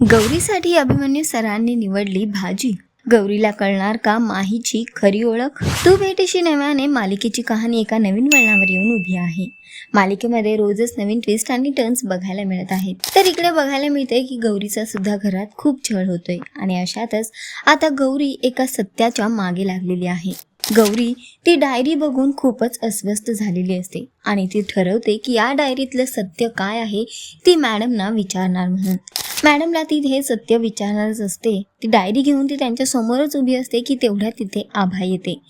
गौरीसाठी अभिमन्यू सरांनी निवडली भाजी. गौरीला कळणार का माहीची खरी ओळख? तू भेटीशी नव्याने मालिकेची कहाणी एका नवीन वळणावर येऊन उभी आहे. मालिकेमध्ये रोजच नवीन ट्विस्ट आणि टर्न्स बघायला मिळत आहेत. तर इकडे बघायला मिळते की गौरीचा सुद्धा घरात खूप छळ होतोय. आणि अशातच आता गौरी एका सत्याच्या मागे लागलेली आहे. गौरी ती डायरी बघून खूपच अस्वस्थ झालेली असते आणि ती ठरवते की या डायरीतलं सत्य काय आहे ती मॅडमना विचारणार म्हणून. मॅडमला ती हे सत्य विचारणारच असते. ती डायरी घेऊन ती त्यांच्या समोरच उभी असते की तेवढ्या तिथे आभा येते.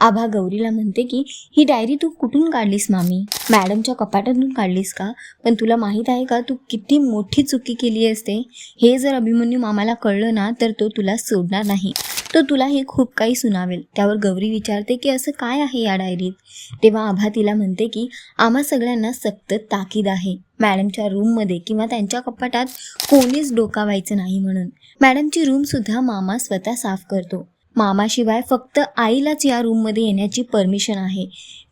आभा गौरीला म्हणते की ही डायरी तू कुठून काढलीस मामी? मॅडमच्या कपाटातून काढलीस का? पण तुला माहीत आहे का तू किती मोठी चुकी केली असते? हे जर अभिमन्यू मामाला कळलं ना तर तो तुला सोडणार नाही. तो तुला हे खूप काही सुनावेल. त्यावर गौरी विचारते की असं काय आहे या डायरीत? तेव्हा आभा तिला म्हणते की आम्हा सगळ्यांना सक्त ताकीद आहे. मॅडमच्या रूममध्ये किंवा त्यांच्या कपाटात कोणीच डोकावायचं नाही म्हणून. मॅडमची रूमसुद्धा मामा स्वतः साफ करतो. मामाशिवाय फक्त आईलाच या रूममध्ये येण्याची परमिशन आहे.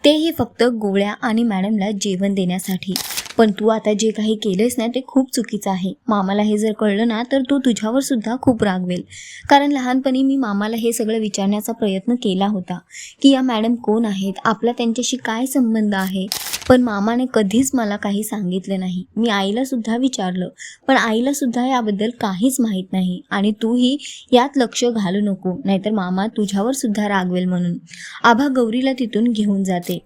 तेही फक्त गोळ्या आणि मॅडमला जेवण देण्यासाठी. पण तू आता जे काही केलंस ना ते खूप चुकीचं आहे. मामाला हे जर कळलं ना तर तो तुझ्यावर सुद्धा खूप रागवेल कारण लहानपणी मी मामाला हे सगळं विचारण्याचा प्रयत्न केला होता की या मॅडम कोण आहेत? आपला त्यांच्याशी काय संबंध आहे? पण मामाने कधीच मला काही सांगितलं नाही. मी आईला सुद्धा विचारलं पण आईला सुद्धा याबद्दल काहीच माहीत नाही. आणि तूही यात लक्ष घालू नको नाहीतर मामा तुझ्यावर सुद्धा रागवेल म्हणून. आभा गौरीला तिथून घेऊन जाते.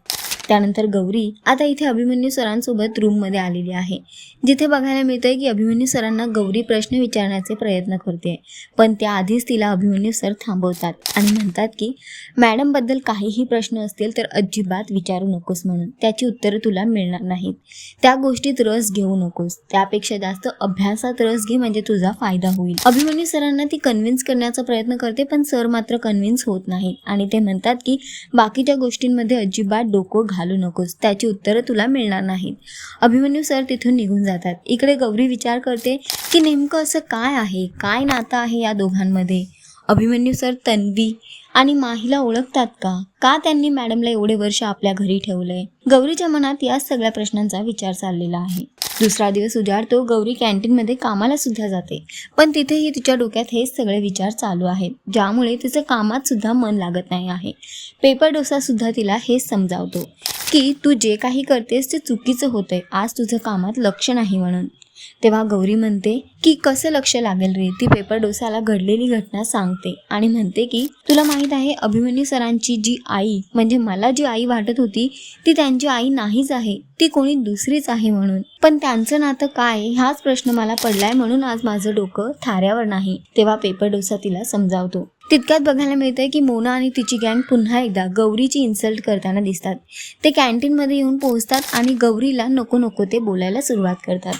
त्यानंतर गौरी आता इथे अभिमन्यू सरांसोबत रूममध्ये आलेली आहे. जिथे बघायला मिळतंय की अभिमन्यू सरांना गौरी प्रश्न विचारण्याचे प्रयत्न करते पण त्याआधीच तिला अभिमन्यू सर थांबवतात आणि म्हणतात की मॅडमबद्दल काहीही प्रश्न असतील तर अजिबात विचारू नकोस म्हणून. त्याची उत्तरं तुला मिळणार नाहीत. त्या गोष्टीत रस घेऊ नकोस. त्यापेक्षा जास्त अभ्यासात रस घे म्हणजे तुझा फायदा होईल. अभिमन्यू सरांना ती कन्व्हिन्स करण्याचा प्रयत्न करते पण सर मात्र कन्व्हिन्स होत नाहीत. आणि ते म्हणतात की बाकीच्या गोष्टींमध्ये अजिबात डोकं घालू नकोस त्याची उत्तरं तुला मिळणार नाहीत. अभिमन्यू सर तिथून निघून जातात. इकडे गौरी विचार करते की नेमकं असं काय आहे? काय नातं आहे या दोघांमध्ये? अभिमन्यू सर तन्वी आणि माहीला ओळखतात का? का त्यांनी मॅडमला एवढे वर्ष आपल्या घरी ठेवलंय? गौरीच्या मनात या सगळ्या प्रश्नांचा विचार चाललेला आहे. दुसरा दिवस उजाडतो गौरी कॅन्टीनमध्ये कामाला सुद्धा जाते. पण तिथेही तिच्या डोक्यात हेच सगळे विचार चालू आहेत ज्यामुळे तिचं कामात सुद्धा मन लागत नाही आहे. पेपर डोसा सुद्धा तिला हेच समजावतो की तू जे काही करतेस ते चुकीचं होतंय आज तुझं कामात लक्ष नाही म्हणून. तेव्हा गौरी म्हणते की कसं लक्ष लागेल रे? ती पेपर डोसाला घडलेली घटना सांगते आणि म्हणते की तुला माहीत आहे अभिमन्यू सरांची जी आई म्हणजे मला जी आई वाटत होती ती त्यांची आई नाहीच आहे. ती कोणी दुसरीच आहे म्हणून. पण त्यांचं नातं काय? हाच प्रश्न मला पडलाय म्हणून आज माझं डोकं थाऱ्यावर नाही. तेव्हा पेपर डोसा तिला समजावतो. तितक्यात बघायला मिळतंय की मोना आणि तिची गँग पुन्हा एकदा गौरीची इन्सल्ट करताना दिसतात. ते कॅन्टीनमध्ये येऊन पोहोचतात आणि गौरीला नको नको ते बोलायला सुरुवात करतात.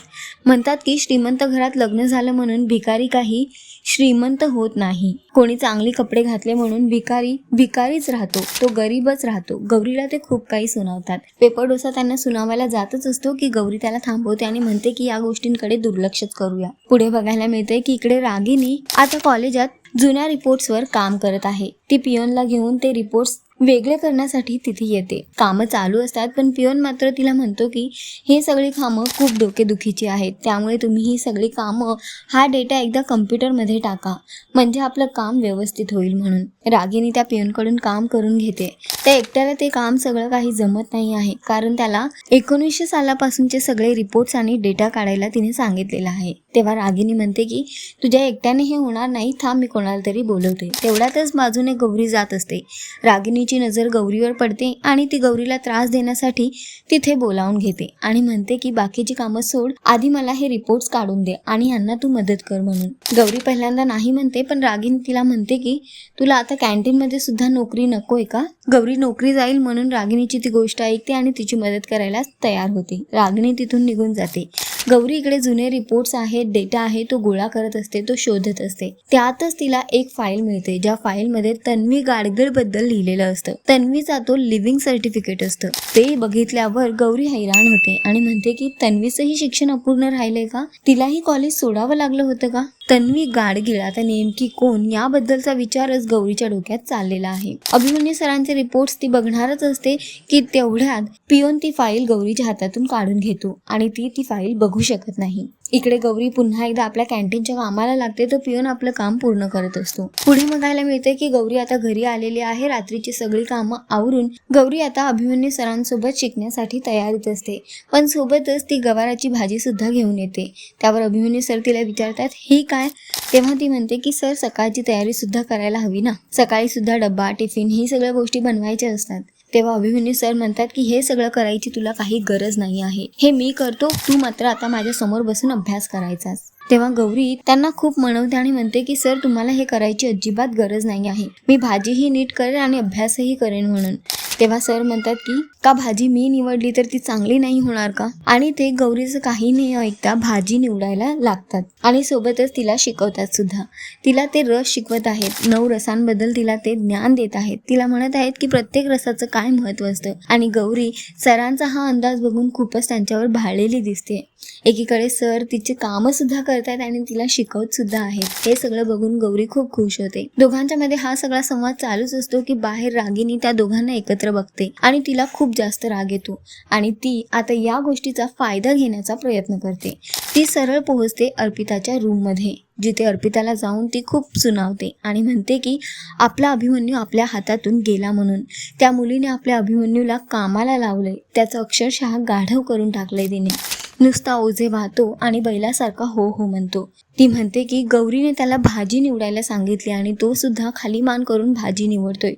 म्हणतात की श्रीमंत घरात लग्न झालं म्हणून भिकारी काही श्रीमंत होत नाही. कोणी चांगले कपडे घातले म्हणून भिकारी भिकारीच राहतो. तो गरीबच राहतो. गौरीला ते खूप काही सुनावतात. पेपर डोसा त्यांना सुनावायला जातच असतो की गौरी त्याला थांबवते आणि म्हणते की या गोष्टींकडे दुर्लक्षच करूया. पुढे बघायला मिळते की इकडे रागिनी आता कॉलेजात जुन्या रिपोर्ट्सवर काम करत आहे. ती पियोनला घेऊन ते रिपोर्ट्स वेगळे करण्यासाठी तिथे येते. कामं चालू असतात पण पियोन मात्र तिला म्हणतो की हे सगळी कामं खूप डोकेदुखीची आहेत. त्यामुळे तुम्ही ही सगळी कामं हा डेटा एकदा कम्प्युटरमध्ये टाका. म्हणजे आपलं काम व्यवस्थित होईल म्हणून. रागिनी त्या पियोनकडून काम करून घेते. त्या एकट्याला ते काम सगळं काही जमत नाही आहे कारण त्याला एकोणीसशे सालापासूनचे सगळे रिपोर्ट्स आणि डेटा काढायला तिने सांगितलेलं आहे. तेव्हा रागिनी म्हणते की तुझ्या एकट्याने हे होणार नाही थांब मी कोणाला तरी बोलवते. तेवढ्यातच बाजूने गौरी जात असते. रागिनीची नजर गौरीवर पडते आणि ती गौरीला त्रास देण्यासाठी तिथे बोलावून घेते आणि म्हणते की बाकीची कामं सोड. आधी मला हे रिपोर्ट्स काढून दे आणि यांना तू मदत कर म्हणून. गौरी पहिल्यांदा नाही म्हणते पण रागीन तिला म्हणते की तुला आता कॅन्टीनमध्ये सुद्धा नोकरी नकोय का? गौरी नोकरी जाईल म्हणून रागिणीची ती गोष्ट ऐकते आणि तिची मदत करायला तयार होते. रागिणी तिथून निघून जाते. गौरी इकडे जुने रिपोर्ट्स आहेत डेटा आहे तो गोळा करत असते तो शोधत असते. त्यातच तिला एक फाईल मिळते ज्या फाईलमध्ये तन्वी गाडगीळबद्दल लिहिलेलं असतं. तन्वीचा तो लिव्हिंग सर्टिफिकेट असतं. ते बघितल्यावर गौरी हैराण होते आणि म्हणते की तन्वीचंही शिक्षण अपूर्ण राहिलंय का? तिलाही कॉलेज सोडावं लागलं होतं का? तन्वी गाडगीळ आता नेमकी कोण याबद्दलचा विचारच गौरीच्या डोक्यात चाललेला आहे. अभिमन्यू सरांचे रिपोर्ट्स ती बघणारच असते की तेवढ्यात पियोन ती फाईल गौरीच्या हातातून काढून घेतो आणि ती ती फाईल बघू शकत नाही. इकडे गौरी पुन्हा एकदा आपल्या कॅन्टीनच्या कामाला लागते तर पिऊन आपलं काम पूर्ण करत असतो. पुढे बघायला मिळते की गौरी आता घरी आलेली आहे रात्रीची सगळी कामं आवरून गौरी आता अभिमन्यू सरांसोबत शिकण्यासाठी तयारीत असते. पण सोबतच ती गवाराची भाजी सुद्धा घेऊन येते. त्यावर अभिमन्यू सर तिला विचारतात ही काय? तेव्हा ती म्हणते की सर सकाळची तयारी सुद्धा करायला हवी ना. सकाळी सुद्धा डब्बा टिफिन ही सगळ्या गोष्टी बनवायच्या असतात. तेव्हा अभिमन्यू सर म्हणतात की हे सगळं करायची तुला काही गरज नाही आहे. हे मी करतो तू मात्र आता माझ्यासमोर बसून अभ्यास करायचास. तेव्हा गौरी त्यांना खूप मनवते आणि म्हणते की सर तुम्हाला हे करायची अजिबात गरज नाही आहे. मी भाजीही नीट करेन आणि अभ्यासही करेन म्हणून. तेव्हा सर म्हणतात की का भाजी मी निवडली तर ती चांगली नाही होणार का? आणि ते गौरीचं काही नाही ऐकता भाजी निवडायला लागतात. आणि सोबतच तिला शिकवतात सुद्धा. तिला ते रस शिकवत आहेत. नऊ रसांबद्दल तिला ते ज्ञान देत आहेत. तिला म्हणत आहेत की प्रत्येक रसाचं काय महत्त्व असतं? आणि गौरी सरांचा हा अंदाज बघून खूपच त्यांच्यावर भाळलेली दिसते. एकीकडे सर तिचे कामं सुद्धा करतायत आणि तिला शिकवत सुद्धा आहेत. हे सगळं बघून गौरी खूप खुश होते. दोघांच्या मध्ये हा सगळा संवाद चालूच असतो की बाहेर रागिनी त्या दोघांना एकत्र बघते आणि तिला खूप जास्त राग येतो आणि ती आता या गोष्टीचा फायदा घेण्याचा प्रयत्न करते. ती सरळ पोहोचते अर्पिताच्या रूममध्ये जिथे अर्पिताला जाऊन ती खूप सुनावते आणि म्हणते की आपला अभिमन्यू आपल्या हातातून गेला म्हणून. त्या मुलीने आपल्या अभिमन्यूला कामाला लावलंय. त्याचं अक्षरशः गाढव करून टाकलंय तिने. नुसता ओझे वाहतो आणि बैलासारखा हो हो म्हणतो. ती म्हणते की गौरीने त्याला भाजी निवडायला सांगितली आणि तो सुद्धा खाली मान करून भाजी निवडतोय.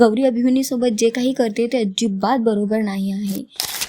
गौरी अभिमन्यूसोबत जे काही करते ते अजिबात बरोबर नाही आहे.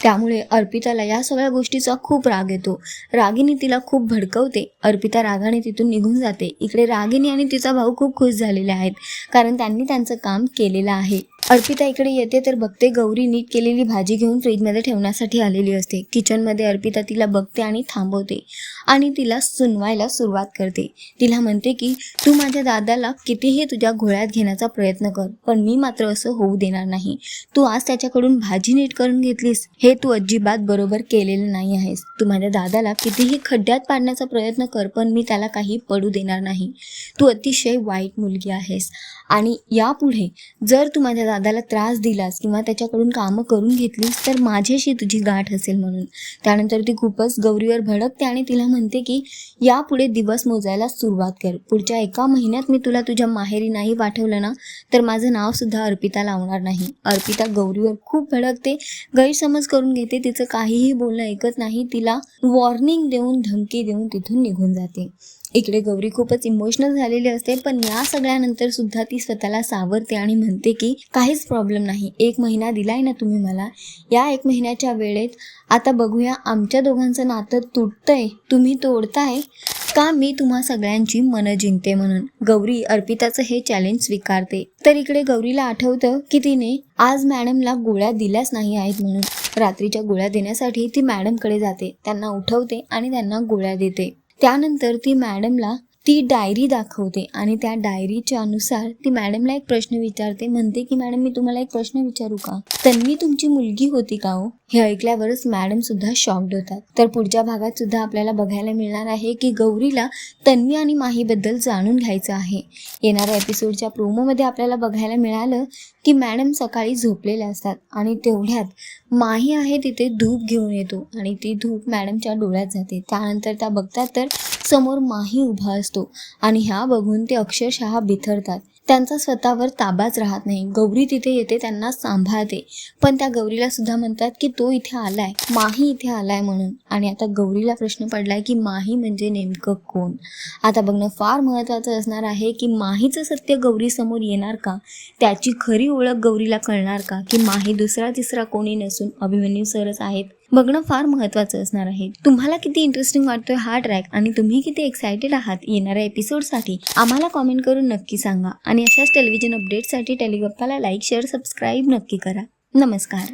त्यामुळे अर्पिताला या सगळ्या गोष्टीचा खूप राग येतो. रागिनी तिला खूप भडकवते. अर्पिता रागाने तिथून निघून जाते. इकडे रागिनी आणि तिचा भाऊ खूप खुश झालेले आहेत. कारण त्यांनी त्यांचं काम केलेलं आहे. अर्पिता इकडे येते तर बघते गौरी नीट केलेली भाजी घेऊन फ्रीजमध्ये ठेवण्यासाठी आलेली असते. किचनमध्ये अर्पिता तिला बघते आणि थांबवते आणि तिला सुनवायला सुरुवात करते. तिला म्हणते की तू माझ्या दादाला कितीही तुझ्या घोळ्यात घेण्याचा प्रयत्न कर पण मी मात्र असं होऊ देणार नाही. तू आज त्याच्याकडून भाजी नीट करून घेतलीस. हे तू अजिबात बरोबर केलेलं नाही आहेस. तू माझ्या दादाला कितीही खड्ड्यात पाडण्याचा प्रयत्न कर पण मी त्याला काही पडू देणार नाही. तू अतिशय वाईट मुलगी आहेस. आणि यापुढे जर तू माझ्या दादाला त्रास दिलास किंवा त्याच्याकडून कामं करून घेतलीस तर माझ्याशी तुझी गाठ असेल म्हणून. त्यानंतर ती खूपच गौरीवर भडकते आणि तिला म्हणते की यापुढे दिवस मोजायला सुरुवात कर. पुढच्या एका महिन्यात मी तुला तुझ्या माहेरी नाही पाठवलं ना तर माझं नाव सुद्धा अर्पिता लावणार नाही. अर्पिता गौरीवर खूप भडकते गैरसमज करून घेते तिचं काहीही बोलणं ऐकत नाही तिला वॉर्निंग देऊन धमकी देऊन तिथून निघून जाते. इकडे गौरी खूपच इमोशनल झालेली असते पण या सगळ्यानंतर सुद्धा ती स्वतःला सावरते आणि म्हणते की काहीच प्रॉब्लेम नाही. एक महिना दिलाय ना तुम्ही मला. या एक महिन्याच्या वेळेत आता बघूया आमच्या दोघांचं नातं तुटतंय. तुम्ही तोडताय का मी तुम्हा सगळ्यांची मनं जिंकते म्हणून? गौरी अर्पिताचं हे चॅलेंज स्वीकारते. तर इकडे गौरीला आठवतं की तिने आज मॅडमला गोळ्या दिल्याच नाही आहेत म्हणून. रात्रीच्या गोळ्या देण्यासाठी ती मॅडमकडे जाते. त्यांना उठवते आणि त्यांना गोळ्या देते. त्यानंतर ती मॅडमला ती डायरी दाखवते आणि त्या डायरीच्या अनुसार ती मॅडमला एक प्रश्न विचारते. म्हणते की मॅडम मी तुम्हाला एक प्रश्न विचारू का? तन्वी तुमची मुलगी होती का हो? हे ऐकल्यावरच मॅडम सुद्धा शॉक्ड होतात. तर पुढच्या भागात सुद्धा आपल्याला बघायला मिळणार आहे की गौरीला तन्वी आणि माहीबद्दल जाणून घ्यायचं आहे. येणाऱ्या एपिसोडच्या प्रोमोमध्ये आपल्याला बघायला मिळालं की मॅडम सकाळी झोपलेल्या असतात आणि तेवढ्यात माही आहे तिथे धूप घेऊन येतो आणि ती धूप मॅडमच्या डोळ्यात जाते. त्यानंतर त्या बघतात तर समोर माही उभा असतो. असतो. आणि ह्या बघून ते अक्षरशः बिथरतात. त्यांचा स्वतःवर ताबाच राहत नाही. गौरी तिथे येते त्यांना सांभाळते. पण त्या गौरीला सुद्धा म्हणतात की तो इथे आलाय. माही इथे आलाय म्हणून. आणि आता गौरीला प्रश्न पडलाय की माही म्हणजे नेमकं कोण? आता बघणं फार महत्त्वाचं असणार आहे की माहीचं सत्य गौरीसमोर येणार का? त्याची खरी ओळख गौरीला कळणार का? की माही दुसरा तिसरा कोणी नसून अभिमन्यू सरच आहेत? बघणं फार महत्त्वाचं असणार आहे. तुम्हाला किती इंटरेस्टिंग वाटतोय हा ट्रॅक आणि तुम्ही किती एक्सायटेड आहात येणाऱ्या एपिसोडसाठी आम्हाला कॉमेंट करून नक्की सांगा. आणि अशाच टेलिव्हिजन अपडेटसाठी टेलिगप्पाला लाईक शेअर सबस्क्राईब नक्की करा. नमस्कार.